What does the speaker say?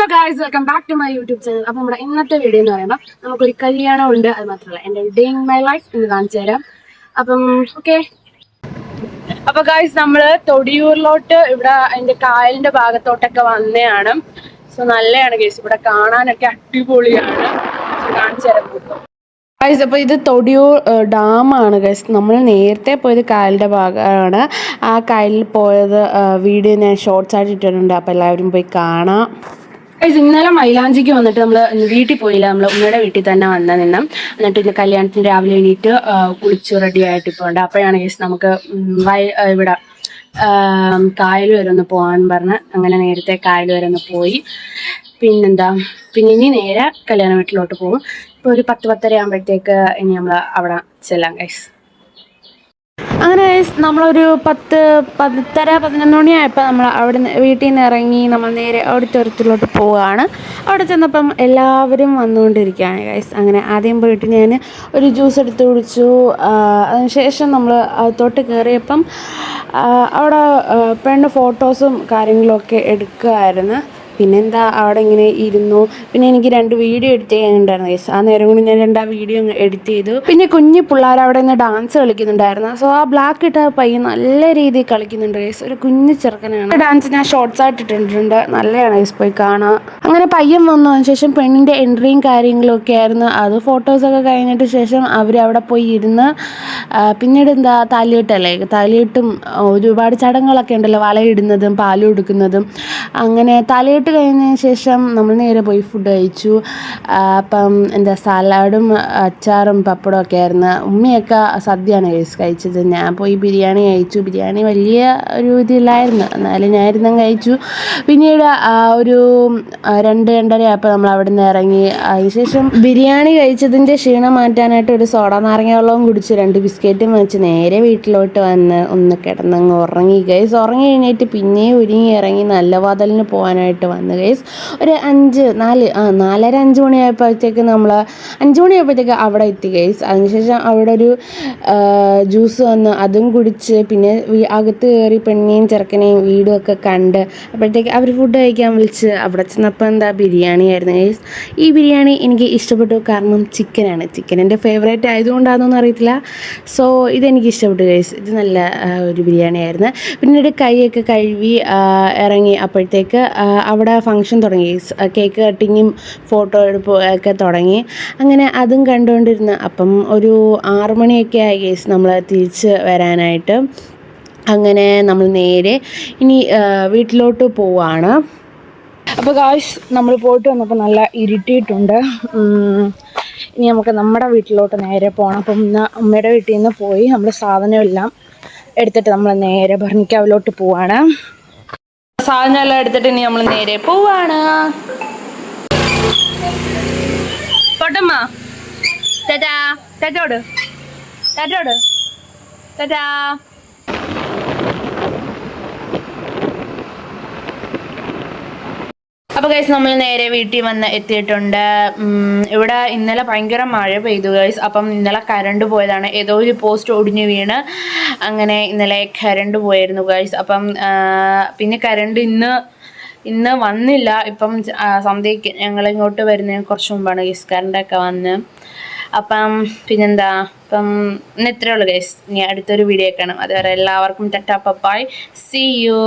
Hello guys welcome back to my YouTube channel അപ്പോൾ നമ്മുടെ ഇന്നത്തെ വീഡിയോ എന്ന് പറയുമ്പോൾ നമുക്കൊരു കല്യാണം ഉണ്ട് അത് മാത്രമല്ല എന്റെ ഡേ മൈ ലൈഫ് എന്ന് കാണിച്ചു തരാം. അപ്പം ഓക്കെ അപ്പൊ ഗായ്സ് നമ്മൾ തൊടിയൂരിലോട്ട് ഇവിടെ എന്റെ കായലിന്റെ ഭാഗത്തോട്ടൊക്കെ വന്നതാണ്. സോ നല്ലതാണ് ഗേസ് ഇവിടെ കാണാനൊക്കെ അടിപൊളിയാണ്. കാണിച്ചു തരാം ഗൈസ് അപ്പോൾ ഇത് തൊടിയൂർ ഡാമാണ് ഗൈസ് നമ്മൾ നേരത്തെ പോയത് കായലിന്റെ ഭാഗമാണ്. ആ കായലിൽ പോയത് വീഡിയോ ഞാൻ ഷോർട്സ് ആയിട്ട് ഇട്ടിട്ടുണ്ട്. അപ്പോൾ എല്ലാവരും പോയി കാണാം. ഇന്നലെ മൈലാഞ്ചിക്ക് വന്നിട്ട് നമ്മൾ വീട്ടിൽ പോയില്ല. നമ്മൾ ഉമ്മയുടെ വീട്ടിൽ തന്നെ വന്ന നിന്നും എന്നിട്ട് ഇന്ന് കല്യാണത്തിന് രാവിലെ എണീറ്റ് കുളിച്ച് റെഡി ആയിട്ട് ഇപ്പോൾ ഉണ്ട്. അപ്പോഴാണ് ഗൈസ് നമുക്ക് വയ ഇവിടെ കായൽ വരെ ഒന്ന് പോകാൻ പറഞ്ഞ് അങ്ങനെ നേരത്തെ കായൽ വരെ ഒന്ന് പോയി. പിന്നെന്താ പിന്നെ ഇനി നേരെ കല്യാണ വീട്ടിലോട്ട് പോകും. ഇപ്പോൾ ഒരു പത്ത് പത്തര ആകുമ്പോഴത്തേക്ക് ഇനി നമ്മൾ അവിടെ ചെല്ലാം ഗൈസ് അങ്ങനെ നമ്മളൊരു പത്ത് പത്തര പതിനൊന്ന് മണിയായപ്പോൾ നമ്മൾ അവിടെ നിന്ന് വീട്ടിൽ നിന്ന് ഇറങ്ങി നമ്മൾ നേരെ ഓഡിറ്റോറിയത്തിലോട്ട് പോവുകയാണ്. അവിടെ ചെന്നപ്പം എല്ലാവരും വന്നുകൊണ്ടിരിക്കുകയാണ് ഗൈസ് അങ്ങനെ ആദ്യം പോയിട്ട് ഞാൻ ഒരു ജ്യൂസ് എടുത്ത് കുടിച്ചു. അതിനുശേഷം നമ്മൾ അകത്തോട്ട് കയറിയപ്പം അവിടെ പെണ്ണ് ഫോട്ടോസും കാര്യങ്ങളൊക്കെ എടുക്കുമായിരുന്നു പിന്നെന്താ അവിടെ ഇങ്ങനെ ഇരുന്നു? പിന്നെ എനിക്ക് രണ്ട് വീഡിയോ എഡിറ്റ് ചെയ്യാനുണ്ടായിരുന്നു. യെസ് ആ നേരം കൊണ്ട് ഞാൻ രണ്ട് വീഡിയോ എഡിറ്റ് ചെയ്തു. പിന്നെ കുഞ്ഞു പിള്ളേർ അവിടെ നിന്ന് ഡാൻസ് കളിക്കുന്നുണ്ടായിരുന്നു. സോ ആ ബ്ലാക്ക് ഇട്ട പയ്യൻ നല്ല രീതിയിൽ കളിക്കുന്നുണ്ട്. യെസ് ഒരു കുഞ്ഞു ചെറുക്കനാണ്. ഡാൻസ് ഞാൻ ഷോർട്സ് ആയിട്ട് ഇട്ടിട്ടുണ്ട്. നല്ലതാണ് യെസ് പോയി കാണാം. അങ്ങനെ പയ്യൻ വന്നതിന് ശേഷം പെണ്ണിന്റെ എൻട്രിയും കാര്യങ്ങളും ഒക്കെ ആയിരുന്നു. അത് ഫോട്ടോസൊക്കെ കഴിഞ്ഞിട്ട് ശേഷം അവർ അവിടെ പോയി ഇരുന്ന് പിന്നീട് എന്താ താലിയിട്ടല്ലേ താലിയിട്ടും ഒരുപാട് ചടങ്ങുകളൊക്കെ ഉണ്ടല്ലോ. വലയിടുന്നതും പാലും എടുക്കുന്നതും. അങ്ങനെ തലയിട്ട് കഴിഞ്ഞതിന് ശേഷം നമ്മൾ നേരെ പോയി ഫുഡ് കഴിച്ചു. അപ്പം എന്താ സലാഡും അച്ചാറും പപ്പടവും ഒക്കെ ആയിരുന്നു. ഉമ്മയൊക്കെ സദ്യയാണ് കഴിച്ച് കഴിച്ചത്. ഞാൻ പോയി ബിരിയാണി കഴിച്ചു. ബിരിയാണി വലിയ ഒരു ഇതില്ലായിരുന്നു. എന്നാലും ഞാനിരുന്നും കഴിച്ചു. പിന്നീട് ഒരു രണ്ട് രണ്ടര ആയപ്പോൾ നമ്മൾ അവിടെ നിന്ന് ഇറങ്ങി അതിനുശേഷം ബിരിയാണി കഴിച്ചതിന്റെ ക്ഷീണം മാറ്റാനായിട്ട് ഒരു സോഡ നാരങ്ങ വെള്ളവും കുടിച്ച് രണ്ട് ബിസ്ക്കറ്റും വെച്ച് നേരെ വീട്ടിലോട്ട് വന്ന് ഒന്ന് കിടന്നങ്ങ് ഉറങ്ങി. ഗൈസ് ഉറങ്ങി കഴിഞ്ഞിട്ട് പിന്നെയും ഒരുങ്ങി ഇറങ്ങി നല്ല വാതലിന് പോകാനായിട്ട് വന്നു. ഗൈസ് ഒരു അഞ്ച് നാല് ആ നാലര അഞ്ച് മണിയായപ്പോഴത്തേക്ക് നമ്മൾ അഞ്ച് മണിയായപ്പോഴത്തേക്ക് അവിടെ എത്തി ഗൈസ് അതിനുശേഷം അവിടെ ഒരു ജ്യൂസ് വന്ന് അതും കുടിച്ച് പിന്നെ അകത്ത് കയറി പെണ്ണിനെയും ചെറുക്കനെയും വീടും ഒക്കെ കണ്ട് അപ്പോഴത്തേക്ക് അവർ ഫുഡ് കഴിക്കാൻ വിളിച്ച് അവിടെ ചെന്നപ്പോൾ എന്താ ബിരിയാണി ആയിരുന്നു ഗൈസ് ഈ ബിരിയാണി എനിക്ക് ഇഷ്ടപ്പെട്ടു. കാരണം ചിക്കനാണ് ചിക്കൻ എന്റെ ഫേവറേറ്റ് ആയതുകൊണ്ടാണെന്നൊന്നും അറിയത്തില്ല. സോ ഇതെനിക്ക് ഇഷ്ടപ്പെട്ടു ഗൈസ് ഇത് നല്ല ഒരു ബിരിയാണി ആയിരുന്നു പിന്നീട് കൈയൊക്കെ കഴുകി ഇറങ്ങി അപ്പോഴത്തേക്ക് അവിടെ ഫങ്ഷൻ തുടങ്ങി. കേക്ക് കട്ടിങ്ങും ഫോട്ടോ എടുപ്പും ഒക്കെ തുടങ്ങി. അങ്ങനെ അതും കണ്ടുകൊണ്ടിരുന്നു അപ്പം ഒരു ആറുമണിയൊക്കെ ആയി ഗൈസ് നമ്മൾ തിരിച്ച് വരാനായിട്ട്. അങ്ങനെ നമ്മൾ നേരെ ഇനി വീട്ടിലോട്ട് പോവാണ്. അപ്പോൾ ഗായ്സ് നമ്മൾ പോയിട്ട് വന്നപ്പോൾ നല്ല ഇരുട്ടിയിട്ടുണ്ട്. ഇനി നമുക്ക് നമ്മുടെ വീട്ടിലോട്ട് നേരെ പോകണം അപ്പം ഇന്ന് അമ്മയുടെ വീട്ടിൽ നിന്ന് പോയി നമ്മൾ സാധനമെല്ലാം എടുത്തിട്ട് നമ്മൾ നേരെ ഭരണിക്കാവിലോട്ട് പോവാണ്. സാധനം എല്ലാം എടുത്തിട്ട് ഇനി നമ്മൾ നേരെ പോവാണ്. പൊട്ടമ്മ. ടാറ്റാ ചേട്ടോട് ടാറ്റോട് ടാറ്റാ അപ്പോൾ ഗൈസ് നമ്മൾ നേരെ വീട്ടിൽ വന്ന് എത്തിയിട്ടുണ്ട്. ഇവിടെ ഇന്നലെ ഭയങ്കര മഴ പെയ്തു ഗൈസ് അപ്പം ഇന്നലെ കരണ്ട് പോയതാണ്. ഏതോ ഒരു പോസ്റ്റ് ഒടിഞ്ഞു വീണ്. അങ്ങനെ ഇന്നലെ കരണ്ട് പോയായിരുന്നു ഗൈസ് അപ്പം പിന്നെ കരണ്ട് ഇന്ന് ഇന്ന് വന്നില്ല. ഇപ്പം സന്ധ്യയ്ക്ക് ഞങ്ങൾ ഇങ്ങോട്ട് വരുന്നതിന് കുറച്ച് മുമ്പാണ് ഗൈസ് കരണ്ടൊക്കെ വന്ന്. അപ്പം പിന്നെന്താ? അപ്പം ഇന്ന് ഇത്രയേ ഉള്ളൂ ഗൈസ് ഇനി അടുത്തൊരു വീഡിയോ കാണാം അതുവരെ എല്ലാവർക്കും ടെറ്റാ പപ്പായ് സി യു